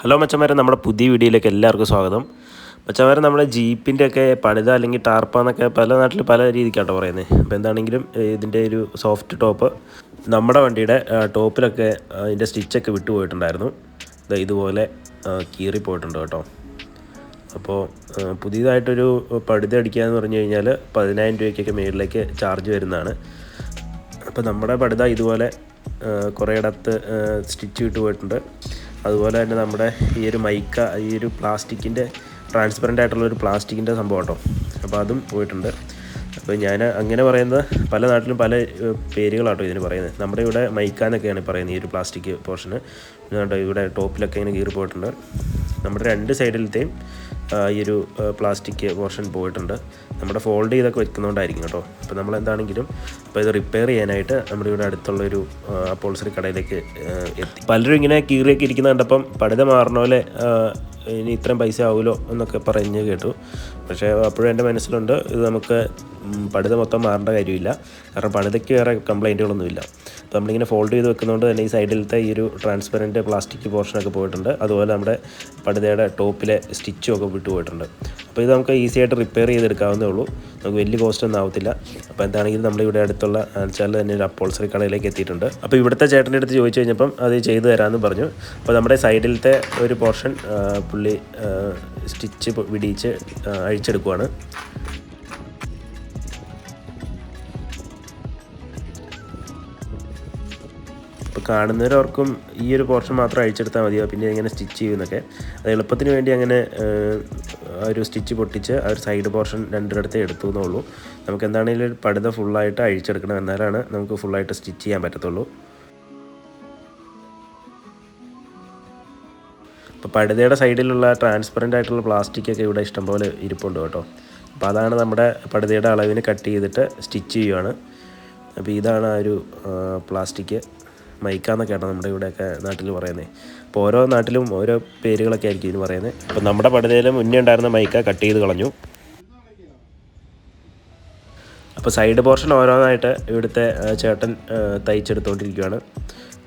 Hello മച്ചന്മാരെ. നമ്മുടെ പുതിയ വീഡിയോയിലേക്ക് എല്ലാവർക്കും സ്വാഗതം. മച്ചന്മാരെ നമ്മുടെ ജീപ്പിന്റെ ഒക്കെ പണിത അല്ലെങ്കിൽ ടാർപ്പ എന്നൊക്കെ പല നാട്ടിൽ പല രീതിക്കാട്ടോ പറയുന്നത് അപ്പോൾ എന്താണെങ്കിലും ഇതിന്റെ ഒരു സോഫ്റ്റ് ടോപ്പ് നമ്മുടെ വണ്ടിയുടെ ടോപ്പിലൊക്കെ അതിന്റെ സ്റ്റിച്ചൊക്കെ വിട്ടുപോയിട്ടുണ്ടായിരുന്നു ഇതുപോലെ കീറി കീറിപ്പോയിട്ടുണ്ട് കേട്ടോ. അപ്പോൾ പുതിയതായിട്ടൊരു പടുത അടിക്കുക എന്ന് പറഞ്ഞു കഴിഞ്ഞാൽ പതിനായിരം രൂപയ്ക്കൊക്കെ മേളിലേക്ക് ചാർജ് വരുന്നതാണ്. അപ്പോൾ നമ്മുടെ പടുത ഇതുപോലെ കുറേ ഇടത്ത് സ്റ്റിച്ച് വിട്ട് പോയിട്ടുണ്ട്. അതുപോലെ തന്നെ നമ്മുടെ ഈ ഒരു മൈക്ക ഈ ഒരു പ്ലാസ്റ്റിക്കിന്റെ ട്രാൻസ്പെറന്റ് ആയിട്ടുള്ള ഒരു പ്ലാസ്റ്റിക്കിന്റെ സംഭവം കേട്ടോ. അപ്പോൾ അതും പോയിട്ടുണ്ട്. അപ്പോൾ ഞാൻ അങ്ങനെ പറയുന്നത് പല നാട്ടിലും പല പേരുകളാട്ടോ ഇതിന് പറയുന്നത്. നമ്മുടെ ഇവിടെ മൈക്ക എന്നൊക്കെയാണ് പറയുന്നത് ഈ ഒരു പ്ലാസ്റ്റിക് പോർഷന്. ഇവിടെ ടോപ്പിലൊക്കെ ഇങ്ങനെ കീറി പോയിട്ടുണ്ട് നമ്മുടെ രണ്ട് സൈഡിലത്തെയും ഈ ഒരു പ്ലാസ്റ്റിക് പോർഷൻ പോയിട്ടുണ്ട്. നമ്മുടെ ഫോൾഡ് ചെയ്തൊക്കെ വെക്കുന്നതുകൊണ്ടായിരിക്കും കേട്ടോ. അപ്പോൾ നമ്മൾ എന്താണെങ്കിലും അപ്പോൾ ഇത് റിപ്പയർ ചെയ്യാനായിട്ട് നമ്മുടെ ഇവിടെ അടുത്തുള്ളൊരു അപ്പോൾസറി കടയിലേക്ക് എത്തി. പലരും ഇങ്ങനെ കീറിയൊക്കെ ഇരിക്കുന്ന കണ്ടപ്പം പടുത മാറണ പോലെ ഇനി ഇത്രയും പൈസ ആവുമല്ലോ എന്നൊക്കെ പറഞ്ഞ് കേട്ടു. പക്ഷേ അപ്പോഴും എന്റെ മനസ്സിലുണ്ട് ഇത് നമുക്ക് പടുത മൊത്തം മാറേണ്ട കാര്യമില്ല. കാരണം പടുതയ്ക്ക് വേറെ കംപ്ലൈന്റുകളൊന്നുമില്ല അപ്പോൾ നമ്മളിങ്ങനെ ഫോൾഡ് ചെയ്ത് വെക്കുന്നതുകൊണ്ട് തന്നെ ഈ സൈഡിലത്തെ ഈ ഒരു ട്രാൻസ്പെറന്റ് പ്ലാസ്റ്റിക് പോർഷനൊക്കെ പോയിട്ടുണ്ട്. അതുപോലെ നമ്മുടെ പടുതയുടെ ടോപ്പിലെ സ്റ്റിച്ചും ഒക്കെ വിട്ടു പോയിട്ടുണ്ട്. അപ്പോൾ ഇത് നമുക്ക് ഈസി ആയിട്ട് റിപ്പയർ ചെയ്തെടുക്കാവുന്നേ ഉള്ളൂ. നമുക്ക് വലിയ കോസ്റ്റ് ഒന്നും ആവത്തില്ല. അപ്പോൾ എന്താണെങ്കിലും നമ്മളിവിടെ അടുത്തുള്ള ആൾച്ചാൽ തന്നെ ഒരു അപ്പോൾസറി കടയിലേക്ക് എത്തിയിട്ടുണ്ട്. അപ്പോൾ ഇവിടുത്തെ ചേട്ടന്റെ അടുത്ത് ചോദിച്ചു കഴിഞ്ഞപ്പം അത് ചെയ്തു തരാമെന്ന് പറഞ്ഞു. അപ്പോൾ നമ്മുടെ സൈഡിലത്തെ ഒരു പോർഷൻ പുള്ളി സ്റ്റിച്ച് വിടിയിച്ച് ആ, അഴിച്ചെടുക്കുവാണ് ഇപ്പോൾ കാണുന്നവരവർക്കും ഈ ഒരു പോർഷൻ മാത്രം അഴിച്ചെടുത്താൽ മതിയോ? പിന്നെ ഇങ്ങനെ സ്റ്റിച്ച് ചെയ്യുന്നൊക്കെ. അത് എളുപ്പത്തിന് വേണ്ടി അങ്ങനെ ഒരു സ്റ്റിച്ച് പൊട്ടിച്ച് ആ ഒരു സൈഡ് പോർഷൻ രണ്ടിടത്തെ എടുത്തു എന്നുള്ളൂ നമുക്ക് എന്താണെങ്കിലും പടുത ഫുള്ളായിട്ട് അഴിച്ചെടുക്കണം എന്നാലാണ് നമുക്ക് ഫുള്ളായിട്ട് സ്റ്റിച്ച് ചെയ്യാൻ പറ്റത്തുള്ളൂ. അപ്പോൾ പടുതയുടെ സൈഡിലുള്ള ട്രാൻസ്പെറന്റ് ആയിട്ടുള്ള പ്ലാസ്റ്റിക് ഒക്കെ ഇവിടെ ഇഷ്ടംപോലെ ഇരിപ്പുണ്ട് കേട്ടോ. അപ്പോൾ അതാണ് നമ്മുടെ പടുതയുടെ അളവിന് കട്ട് ചെയ്തിട്ട് സ്റ്റിച്ച് ചെയ്യുവാണ്. അപ്പോൾ ഇതാണ് ആ ഒരു പ്ലാസ്റ്റിക് മൈക്ക ആണ് നമ്മുടെ ഇവിടെയൊക്കെ നാട്ടിൽ പറയുന്നത് അപ്പോൾ ഓരോ നാട്ടിലും ഓരോ പേരുകളൊക്കെ ആയിരിക്കും ഇതിന് പറയുന്നത് അപ്പോൾ നമ്മുടെ പടുതയിൽ മുന്നേ ഉണ്ടായിരുന്ന മൈക്ക കട്ട് ചെയ്ത് കളഞ്ഞു. അപ്പോൾ സൈഡ് പോർഷൻ ഓരോന്നായിട്ട് ഇവിടുത്തെ ചേട്ടൻ തയ്ച്ചെടുത്തുകൊണ്ടിരിക്കുകയാണ്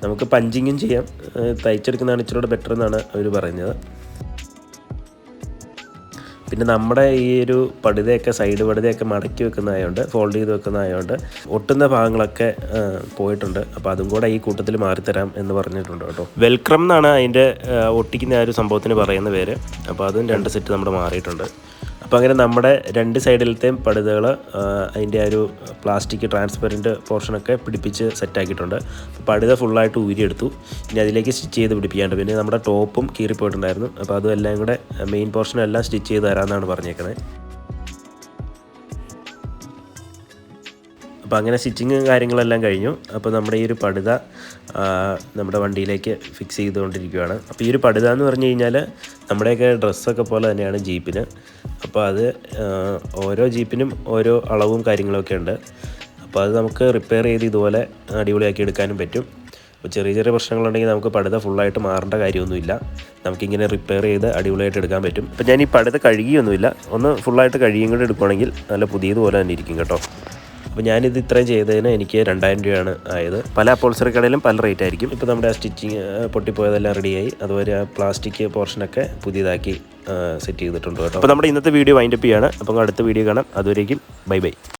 നമുക്ക് പഞ്ചിങ്ങും ചെയ്യാം. തയ്ച്ചെടുക്കുന്നതാണ് ഇച്ചിരി ബെറ്റർ എന്നാണ് അവർ പറയുന്നത്. പിന്നെ നമ്മുടെ ഈ ഒരു പടുതയൊക്കെ സൈഡ് പടുതയൊക്കെ മടക്കി വെക്കുന്നതായതുകൊണ്ട് ഫോൾഡ് ചെയ്ത് വെക്കുന്നതായതുകൊണ്ട് ഒട്ടുന്ന ഭാഗങ്ങളൊക്കെ പോയിട്ടുണ്ട്. അപ്പോൾ അതും കൂടെ ഈ കൂട്ടത്തിൽ മാറിത്തരാം എന്ന് പറഞ്ഞിട്ടുണ്ട് കേട്ടോ. വെൽക്രം എന്നാണ് അതിന്റെ ഒട്ടിക്കുന്ന ആ ഒരു സംഭവത്തിന് പറയുന്ന പേര്. അപ്പോൾ അതും രണ്ട് സെറ്റ് നമ്മുടെ മാറിയിട്ടുണ്ട്. അപ്പോൾ അങ്ങനെ നമ്മുടെ രണ്ട് സൈഡിലത്തെയും പടുതകൾ അതിന്റെ ആ ഒരു പ്ലാസ്റ്റിക് ട്രാൻസ്പെറന്റ് പോർഷനൊക്കെ പിടിപ്പിച്ച് സെറ്റാക്കിയിട്ടുണ്ട് അപ്പോൾ പടുത ഫുള്ളായിട്ട് ഊരിയെടുത്തു. ഇനി അതിലേക്ക് സ്റ്റിച്ച് ചെയ്ത് പിടിപ്പിക്കാണ്ട്. പിന്നെ നമ്മുടെ ടോപ്പും കീറിപ്പോയിട്ടുണ്ടായിരുന്നു അപ്പോൾ അതും എല്ലാം കൂടെ മെയിൻ പോർഷനും എല്ലാം സ്റ്റിച്ച് ചെയ്ത് തരാമെന്നാണ് പറഞ്ഞേക്കുന്നത് അപ്പോൾ അങ്ങനെ സ്റ്റിച്ചിങ്ങും കാര്യങ്ങളെല്ലാം കഴിഞ്ഞു. അപ്പോൾ നമ്മുടെ ഈ ഒരു പടുത നമ്മുടെ വണ്ടിയിലേക്ക് ഫിക്സ് ചെയ്തുകൊണ്ടിരിക്കുകയാണ് അപ്പോൾ ഈ ഒരു പടുത എന്ന് പറഞ്ഞു കഴിഞ്ഞാൽ നമ്മുടെയൊക്കെ ഡ്രസ്സൊക്കെ പോലെ തന്നെയാണ് ജീപ്പിന് അപ്പോൾ അത് ഓരോ ജീപ്പിനും ഓരോ അളവും കാര്യങ്ങളൊക്കെ ഉണ്ട്. അപ്പോൾ അത് നമുക്ക് റിപ്പയർ ചെയ്ത് ഇതുപോലെ അടിപൊളിയാക്കി എടുക്കാനും പറ്റും. അപ്പോൾ ചെറിയ ചെറിയ പ്രശ്നങ്ങളുണ്ടെങ്കിൽ നമുക്ക് പടുത ഫുള്ളായിട്ട് മാറേണ്ട കാര്യമൊന്നുമില്ല. നമുക്കിങ്ങനെ റിപ്പയർ ചെയ്ത് അടിപൊളിയായിട്ട് എടുക്കാൻ പറ്റും. അപ്പോൾ ഞാൻ ഈ പടുത കഴുകിയൊന്നുമില്ല. ഒന്ന് ഫുള്ളായിട്ട് കഴുകിയും കൂടെ എടുക്കുകയാണെങ്കിൽ നല്ല പുതിയതുപോലെ തന്നെ ഇരിക്കും കേട്ടോ. അപ്പോൾ ഞാനിത് ഇത്രയും ചെയ്തതിന് എനിക്ക് രണ്ടായിരം രൂപയാണ് ആയത്. പല അപ്പോൾസറി കടയിലും പല റേറ്റ് ആയിരിക്കും. ഇപ്പോൾ നമ്മുടെ ആ സ്റ്റിച്ചിങ് പൊട്ടിപ്പോയതെല്ലാം റെഡിയായി അതുപോലെ ആ പ്ലാസ്റ്റിക് പോർഷനൊക്കെ പുതിയതാക്കി സെറ്റ് ചെയ്തിട്ടുണ്ട് കേട്ടോ. അപ്പോൾ നമ്മുടെ ഇന്നത്തെ വീഡിയോ വൈൻഡപ്പ് ചെയ്യാണ്. അപ്പോൾ അടുത്ത വീഡിയോ കാണാം. അതുവരേക്കും ബൈ ബൈ